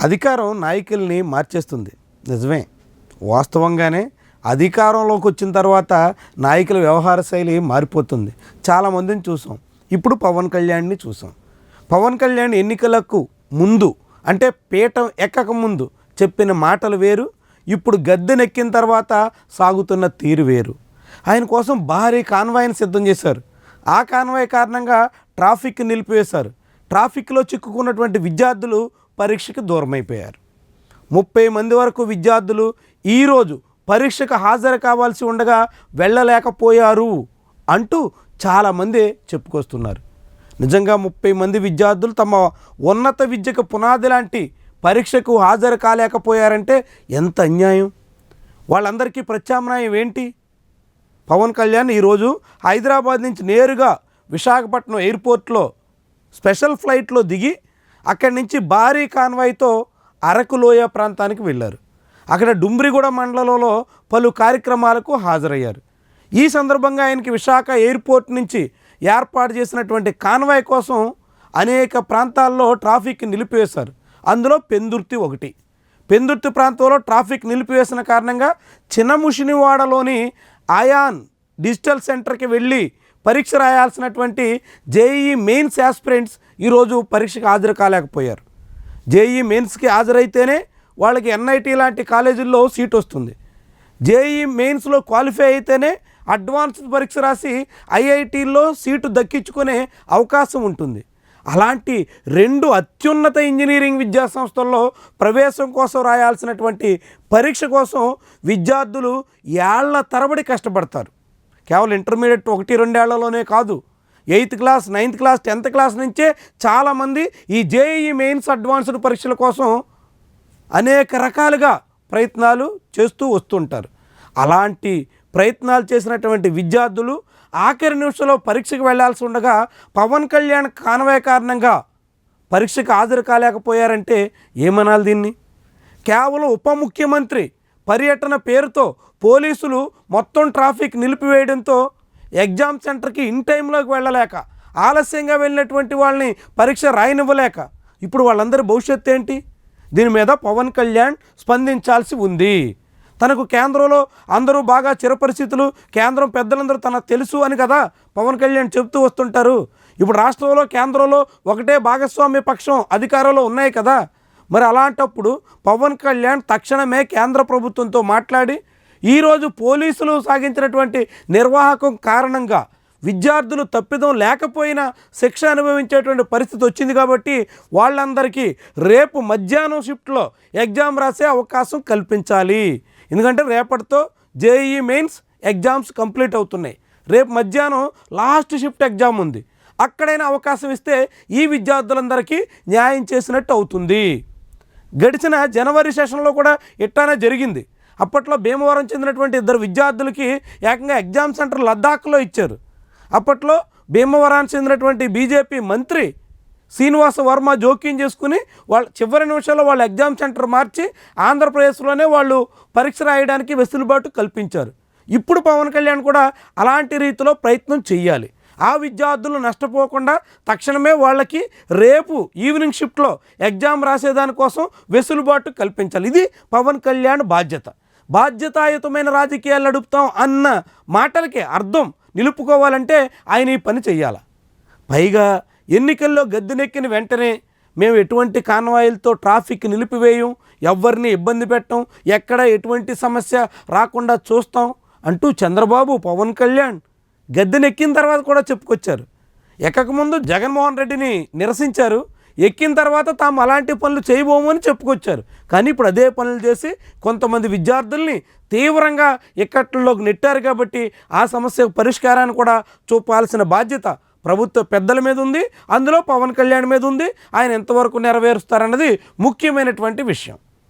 అధికారం నాయకుల్ని మార్చేస్తుంది. నిజమే. వాస్తవంగానే అధికారంలోకి వచ్చిన తర్వాత నాయకుల వ్యవహార శైలి మారిపోతుంది. చాలామందిని చూసాం. ఇప్పుడు పవన్ కళ్యాణ్ని చూసాం. పవన్ కళ్యాణ్ ఎన్నికలకు ముందు అంటే పీఠం ఎక్కక ముందు చెప్పిన మాటలు వేరు. ఇప్పుడు గద్దెనెక్కిన తర్వాత సాగుతున్న తీరు వేరు. ఆయన కోసం భారీ కాన్వాయ్ని సిద్ధం చేశారు. ఆ కాన్వాయ్ కారణంగా ట్రాఫిక్ నిలిపివేశారు. ట్రాఫిక్లో చిక్కుకున్నటువంటి విద్యార్థులు పరీక్షకు దూరమైపోయారు. ముప్పై మంది వరకు విద్యార్థులు ఈరోజు పరీక్షకు హాజరు కావాల్సి ఉండగా వెళ్ళలేకపోయారు అంటూ చాలామంది చెప్పుకొస్తున్నారు. నిజంగా ముప్పై మంది విద్యార్థులు తమ ఉన్నత విద్యకు పునాది లాంటి పరీక్షకు హాజరు కాలేకపోయారంటే ఎంత అన్యాయం? వాళ్ళందరికీ ప్రత్యామ్నాయం ఏంటి? పవన్ కళ్యాణ్ ఈరోజు హైదరాబాద్ నుంచి నేరుగా విశాఖపట్నం ఎయిర్పోర్ట్లో స్పెషల్ ఫ్లైట్లో దిగి అక్కడి నుంచి భారీ కాన్వాయ్తో అరకు లోయ ప్రాంతానికి వెళ్ళారు. అక్కడ డుమ్రిగూడ మండలంలో పలు కార్యక్రమాలకు హాజరయ్యారు. ఈ సందర్భంగా ఆయనకి విశాఖ ఎయిర్పోర్ట్ నుంచి ఏర్పాటు చేసినటువంటి కాన్వాయ్ కోసం అనేక ప్రాంతాల్లో ట్రాఫిక్ నిలిపివేశారు. అందులో పెందుర్తి ఒకటి. పెందుర్తి ప్రాంతంలో ట్రాఫిక్ నిలిపివేసిన కారణంగా చిన్నముషినివాడలోని ఆయాన్ డిజిటల్ సెంటర్కి వెళ్ళి పరీక్ష రాయాల్సినటువంటి జేఈఈ మెయిన్స్ యాస్పిరెంట్స్ ఈరోజు పరీక్షకు హాజరు కాలేకపోయారు. జేఈ మెయిన్స్కి హాజరైతేనే వాళ్ళకి ఎన్ఐటి లాంటి కాలేజీల్లో సీట్ వస్తుంది. జేఈ మెయిన్స్లో క్వాలిఫై అయితేనే అడ్వాన్స్డ్ పరీక్ష రాసి ఐఐటీల్లో సీటు దక్కించుకునే అవకాశం ఉంటుంది. అలాంటి రెండు అత్యున్నత ఇంజనీరింగ్ విద్యా సంస్థల్లో ప్రవేశం కోసం రాయాల్సినటువంటి పరీక్ష కోసం విద్యార్థులు ఏళ్ళ తరబడి కష్టపడతారు. కేవలం ఇంటర్మీడియట్ ఒకటి రెండేళ్ళలోనే కాదు. Eighth class ninth class tenth class నుంచే చాలామంది ఈ జేఈఈ మెయిన్స్ అడ్వాన్స్డ్ పరీక్షల కోసం అనేక రకాలుగా ప్రయత్నాలు చేస్తూ వస్తుంటారు. అలాంటి ప్రయత్నాలు చేసినటువంటి విద్యార్థులు ఆఖరి నిమిషంలో పరీక్షకు వెళ్ళాల్సి ఉండగా పవన్ కళ్యాణ్ కానవాయ కారణంగా పరీక్షకు హాజరు కాలేకపోయారంటే ఏమనాలి దీన్ని? కేవలం ఉప ముఖ్యమంత్రి పర్యటన పేరుతో పోలీసులు మొత్తం ట్రాఫిక్ నిలిపివేయడంతో ఎగ్జామ్ సెంటర్కి ఇన్ టైంలోకి వెళ్ళలేక ఆలస్యంగా వెళ్ళినటువంటి వాళ్ళని పరీక్ష రాయనివ్వలేక ఇప్పుడు వాళ్ళందరి భవిష్యత్తు ఏంటి? దీని మీద పవన్ కళ్యాణ్ స్పందించాల్సి ఉంది. తనకు కేంద్రంలో అందరూ బాగా చిరపరిస్థితులు కేంద్రం పెద్దలందరూ తనకు తెలుసు అని కదా పవన్ కళ్యాణ్ చెప్తూ వస్తుంటారు. ఇప్పుడు రాష్ట్రంలో కేంద్రంలో ఒకటే భాగస్వామ్య పక్షం అధికారంలో ఉన్నాయి కదా. మరి అలాంటప్పుడు పవన్ కళ్యాణ్ తక్షణమే కేంద్ర ప్రభుత్వంతో మాట్లాడి ఈరోజు పోలీసులు సాగించినటువంటి నిర్వాహకం కారణంగా విద్యార్థులు తప్పిదం లేకపోయినా శిక్ష అనుభవించేటువంటి పరిస్థితి వచ్చింది కాబట్టి వాళ్ళందరికీ రేపు మధ్యాహ్నం షిఫ్ట్లో ఎగ్జామ్ రాసే అవకాశం కల్పించాలి. ఎందుకంటే రేపటితో జేఈ మెయిన్స్ ఎగ్జామ్స్ కంప్లీట్ అవుతున్నాయి. రేపు మధ్యాహ్నం లాస్ట్ షిఫ్ట్ ఎగ్జామ్ ఉంది. అక్కడైనా అవకాశం ఇస్తే ఈ విద్యార్థులందరికీ న్యాయం చేసినట్టు అవుతుంది. గడిచిన జనవరి సెషన్లో కూడా ఇట్టానే జరిగింది. అప్పట్లో భీమవరం చెందినటువంటి ఇద్దరు విద్యార్థులకి ఏకంగా ఎగ్జామ్ సెంటర్ లద్దాఖ్లో ఇచ్చారు. అప్పట్లో భీమవరానికి చెందినటువంటి బీజేపీ మంత్రి శ్రీనివాస వర్మ జోక్యం చేసుకుని వాళ్ళ చివరి నిమిషంలో వాళ్ళ ఎగ్జామ్ సెంటర్ మార్చి ఆంధ్రప్రదేశ్లోనే వాళ్ళు పరీక్ష రాయడానికి వెసులుబాటు కల్పించారు. ఇప్పుడు పవన్ కళ్యాణ్ కూడా అలాంటి రీతిలో ప్రయత్నం చేయాలి ఆ విద్యార్థులు నష్టపోకుండా తక్షణమే వాళ్ళకి రేపు ఈవినింగ్ షిఫ్ట్లో ఎగ్జామ్ రాసేదానికోసం వెసులుబాటు కల్పించాలి. ఇది పవన్ కళ్యాణ్ బాధ్యత. బాధ్యతాయుతమైన రాజకీయాలు నడుపుతాం అన్న మాటలకి అర్థం నిలుపుకోవాలంటే ఆయన ఈ పని చెయ్యాలి. పైగా ఎన్నికల్లో గద్దెనెక్కిన వెంటనే మేము ఎటువంటి కాన్వాయిలతో ట్రాఫిక్ నిలిపివేయం ఎవరిని ఇబ్బంది పెట్టం ఎక్కడ ఎటువంటి సమస్య రాకుండా చూస్తాం అంటూ చంద్రబాబు పవన్ కళ్యాణ్ గద్దెనెక్కిన తర్వాత కూడా చెప్పుకొచ్చారు. ఎక్కకముందు జగన్మోహన్ రెడ్డిని నిరసించారు. ఎక్కిన తర్వాత తాము అలాంటి పనులు చేయబోమని చెప్పుకొచ్చారు. కానీ ఇప్పుడు అదే పనులు చేసి కొంతమంది విద్యార్థుల్ని తీవ్రంగా ఇక్కట్లలోకి నెట్టారు కాబట్టి ఆ సమస్య పరిష్కారాన్ని కూడా చూపాల్సిన బాధ్యత ప్రభుత్వ పెద్దల మీద ఉంది. అందులో పవన్ కళ్యాణ్ మీద ఉంది. ఆయన ఎంతవరకు నెరవేరుస్తారన్నది ముఖ్యమైనటువంటి విషయం.